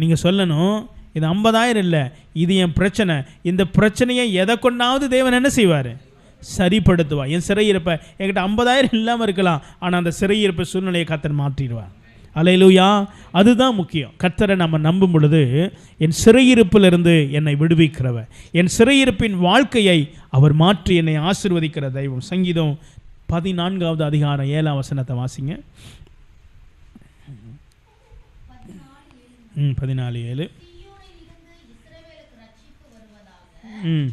நீங்கள் சொல்லணும் இது ஐம்பதாயிரம் இல்லை இது என் பிரச்சனை. இந்த பிரச்சனையை எதை கொண்டாவது தேவன் என்ன செய்வார்? சரிப்படுத்துவா என் சிறையிருப்பை என்கிட்ட ஐம்பதாயிரம் இல்லாமல் இருக்கலாம் ஆனால் அந்த சிறையிருப்பு சூழ்நிலையை கத்தன் மாற்றிடுவார். அலையிலூயா அதுதான் முக்கியம். கத்தரை நம்ம நம்பும் பொழுது என் சிறையிருப்பிலிருந்து என்னை விடுவிக்கிறவர். என் சிறையிருப்பின் வாழ்க்கையை அவர் மாற்றி என்னை ஆசிர்வதிக்கிற தெய்வம். சங்கீதம் பதினான்காவது அதிகாரம் ஏழாம் வசனத்தை வாசிங்க. ம் பதினாலு ஏழு. ம்.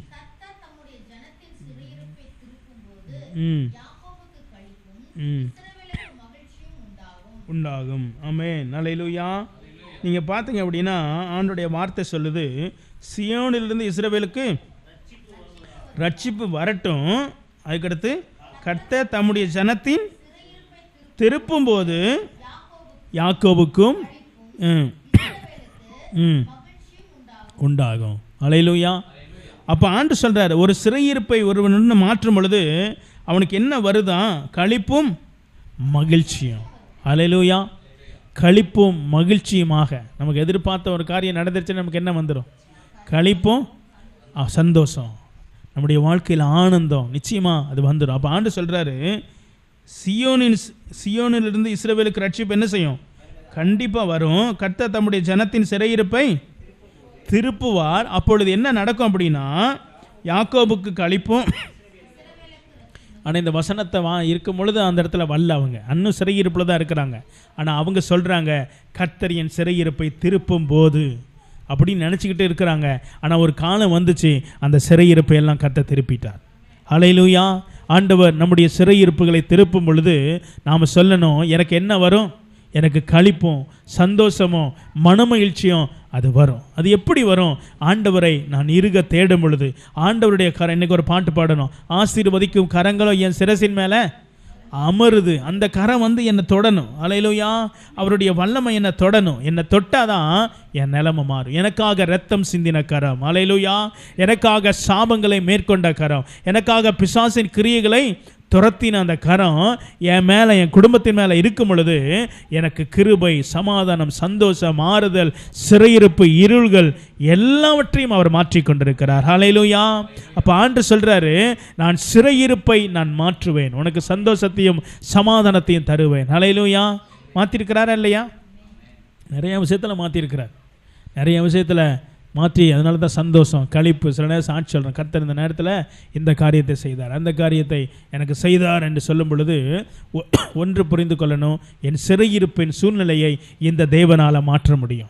ம். ம். உண்டாகும். ஆமே நலையிலுயா நீங்கள் பார்த்தீங்க அப்படின்னா ஆண்டுடைய வார்த்தை சொல்லுது சியோனிலிருந்து இஸ்ரேவேலுக்கு ரட்சிப்பு வரட்டும். அதுக்கடுத்து கர்த்த தம்முடைய ஜனத்தின் திருப்பும்போது யாக்கோவுக்கும் ம், உண்டாகும். உண்டாகும் அப்போ ஆண்டு சொல்கிறார் ஒரு சிறையிருப்பை ஒருவன் மாற்றும் பொழுது அவனுக்கு என்ன வருதான் களிப்பும் மகிழ்ச்சியும். அலையிலூயா? களிப்பும் மகிழ்ச்சியுமாக. நமக்கு எதிர்பார்த்த ஒரு காரியம் நடந்துருச்சுன்னா நமக்கு என்ன வந்துடும் களிப்பும் சந்தோஷம். நம்முடைய வாழ்க்கையில் ஆனந்தம் நிச்சயமாக அது வந்துடும் அப்போ ஆண்டு சொல்கிறாரு சியோனின் சியோனிலிருந்து இஸ்ரேவேலுக்கு ரட்சிப்பு என்ன செய்யும்? கண்டிப்பாக வரும். கர்த்தர் தம்முடைய ஜனத்தின் சிறையிருப்பை திருப்புவார். அப்பொழுது என்ன நடக்கும் அப்படின்னா யாக்கோபுக்கு கழிப்பும். ஆனால் இந்த வசனத்தை வா இருக்கும் பொழுது அந்த இடத்துல வரல அவங்க. இன்னும் சிறையிருப்பில் தான் இருக்கிறாங்க. ஆனால் அவங்க சொல்கிறாங்க கர்த்தர் என் சிறையிருப்பை திருப்பும் போது அப்படின்னு நினச்சிக்கிட்டு இருக்கிறாங்க. ஆனால் ஒரு காலம் வந்துச்சு அந்த சிறையிருப்பை எல்லாம் கர்த்தர் திருப்பிட்டார். அலையிலூயா ஆண்டவர் நம்முடைய சிறையிருப்புகளை திருப்பும் பொழுது நாம் சொல்லணும் எனக்கு என்ன வரும்? எனக்கு களிப்பும் சந்தோஷமும் மனமகிழ்ச்சியும் அது வரும். அது எப்படி வரும்? ஆண்டவரை நான் இருக தேடும் பொழுது ஆண்டவருடைய கரம் இன்னைக்கு ஒரு பாட்டு பாடணும். ஆசீர்வதிக்கும் கரங்களோ என் சிரசின் மேலே அமருது. அந்த கரம் வந்து என்னை தொடணும். அலையிலோயா. அவருடைய வல்லமை என்னை தொடணும். என்னை தொட்டாதான் என் நிலைமை மாறும். எனக்காக ரத்தம் சிந்தின கரம். அலையிலோயா. எனக்காக சாபங்களை மேற்கொண்ட கரம். எனக்காக பிசாசின் கிரியைகளை துரத்தின அந்த கரம் என் மேலே என் குடும்பத்தின் மேலே இருக்கும் பொழுது எனக்கு கிருபை சமாதானம் சந்தோஷம் மாறுதல் சிறையிருப்பு இருள்கள் எல்லாவற்றையும் அவர் மாற்றிக் கொண்டிருக்கிறார். ஹalleluya அப்போ ஆண்டு சொல்கிறாரு நான் சிறையிருப்பை நான் மாற்றுவேன். உனக்கு சந்தோஷத்தையும் சமாதானத்தையும் தருவேன். ஹalleluya மாற்றிருக்கிறாரா இல்லையா? நிறைய விஷயத்தில் மாற்றிருக்கிறார் நிறைய விஷயத்தில் மாற்றி அதனால தான் சந்தோஷம் கழிப்பு. சில நேரம் சாட்சி சொல்கிறேன் கர்த்தர் இந்த நேரத்தில் இந்த காரியத்தை செய்தார். அந்த காரியத்தை எனக்கு செய்தார் என்று சொல்லும் பொழுது ஒ- ஒன்று புரிந்து கொள்ளணும். என் சிறையிருப்பின் சூழ்நிலையை இந்த தேவனால் மாற்ற முடியும்.